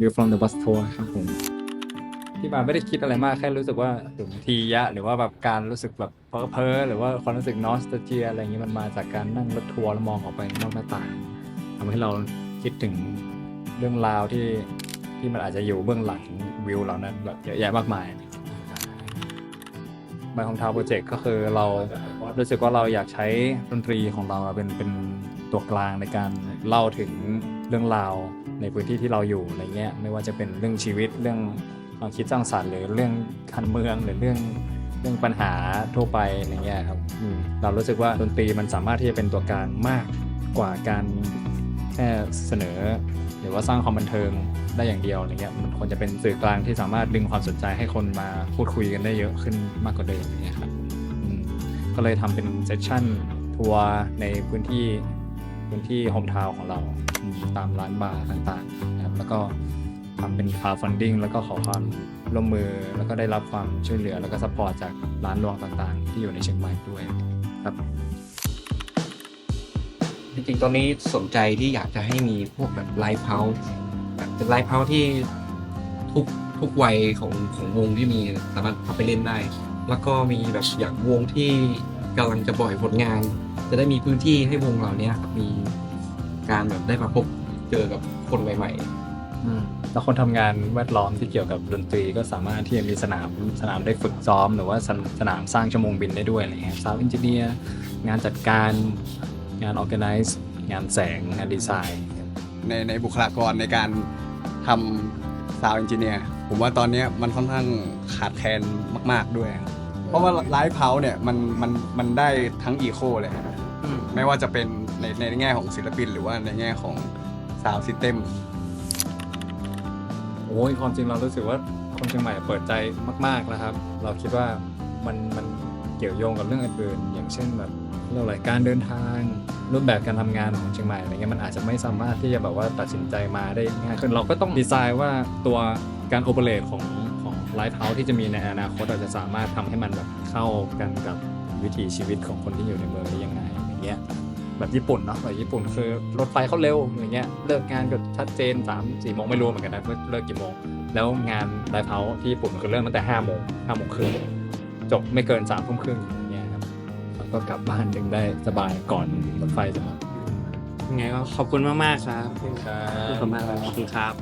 View from the bus tour ครับผม ที่มาไม่ได้คิดอะไรมากแค่รู้สึกว่าถึงทียะ หรือว่าแบบการรู้สึกแบบเพ้อเพ้อหรือว่าความรู้สึกนอสต a เจียอะไรอย่างนี้มันมาจากการนั่งรถทัวร์แล้วมองออกไปนอกหน้าต่างทำให้เราคิดถึงเรื่องราวที่ที่มันอาจจะอยู่เบื้องหลังวิวเหล่านั้นแบบเยอะแยะมากมายบายของทาวโปรเจกต์ก็คือเรารู้สึกว่าเราอยากใช้ดนตรีของเราเป็นเป็น ตัวกลางในการเล่าถึงเรื่องราวในพื้นที่ที่เราอยู่อะไรเงี้ยไม่ว่าจะเป็นเรื่องชีวิตเรื่องความคิดสร้างสรรค์หรือเรื่องการเมืองหรือเรื่องเรื่องปัญหาทั่วไปอะไรเงี้ยครับเรารู้สึกว่าดนตรีมันสามารถที่จะเป็นตัวกลางมากกว่าการแค่เสนอ หรือว่าสร้างความบันเทิงได้อย่างเดียวอะไรเงี้ยมันควรจะเป็นสื่อกลางที่สามารถดึงความสนใจให้คนมาพูดคุยกันได้เยอะขึ้นมากกว่าเดิมอย่างเงี้ยครับก็เลยทำเป็นเซสชั่นทัวร์ในพื้นที่ พื้นที่โฮมทาวน์ของเราตามร้านบาร์ต่างๆนะครับแล้วก็ทำเป็นคาร์ฟันดิ้งแล้วก็ขอความร่วมมือแล้วก็ได้รับความช่วยเหลือแล้วก็ซัพพอร์ตจากร้านรวงต่างๆ ที่อยู่ในเชียงใหม่ด้วยครับจริงๆตอนนี้สนใจที่อยากจะให้มีพวกแบบไลฟ์เฮาส์แบบเป็นไลฟ์เฮาส์ที่ทุกทุกวัยของของวงที่มีสามารถเข้าไปเล่นได้ แล้วก็มีแบบอย่างวงที่ กำลังจะปล่อยผลงาน จะได้มีพื้นที่ให้วงเหล่านี้ครับมีการแบบได้มาพบเจอกับคนใหม่อืมแล้วคนทำงานแวดล้อมที่เกี่ยวกับดนตรีก็สามารถที่จะมีสนามสนามได้ฝึกซ้อม หรือว่าสนสนามสร้างชั่วโมงบินได้ด้วยอะไรเงี้ยซาวด์เอนจิเนียร์งานจัดการงานออแกไนซ์งานแสงงานดีไซน์ ในในบุคลากรในการทำซาวด์เอนจิเนียร์ผมว่าตอนเนี้ยมันค่อนข้างขาดแคลนมาก ๆด้วยครับ เพราะว่าไลฟ์เฮาส์เนี่ยมันมันมันได้ทั้งอีโคเลยครับไม่ว่าจะเป็นในในแง่ของศิลปิน หรือว่าในแง่ของซาวด์ซิสเต็ม โอ้ยความจริงเรารู้สึกว่าคนเชียงใหม่เปิดใจมากๆนะครับ เราคิดว่ามันมันเกี่ยวโยงกับเรื่องอื่นๆอย่างเช่นแบบเรื่องอะไรการเดินทาง รูปแบบการทำงานของเชียงใหม่อะไรเงี้ยมันอาจจะไม่สามารถที่จะแบบว่าตัดสินใจมาได้ง่ายขึ้นเราก็ต้องดีไซน์ว่าตัวการโอเปเรตของของ ไลฟ์เฮาส์ที่จะมีในอนาคตอาจจะสามารถทำให้มันแบบเข้ากันกับวิถีชีวิตของคนที่อยู่ในเมืองได้ยังไงอย่างเงี้ยแบบญี่ปุ่นเนาะแบบญี่ปุ่นคือรถไฟเขาเร็วอย่างเงี้ยเลิกงานก็ชัดเจน3ามสี่โมงไม่รู้เหมือนกันนะว่าเลิกกี่โมง แล้วงานไลฟ์เฮาส์ที่ญี่ปุ่นคือเริ่มตั้งแต่ห้าโมงห้าโมงครึ่งจบไม่เกินสามทุ่มครึ่งอย่างเงี้ยครับแล้วก็กลับบ้านดึงได้สบายก่อนรถไฟจะมายังไงก็ขอบคุณมากๆครับครัขอบคุณมากครับขอบคุณครับ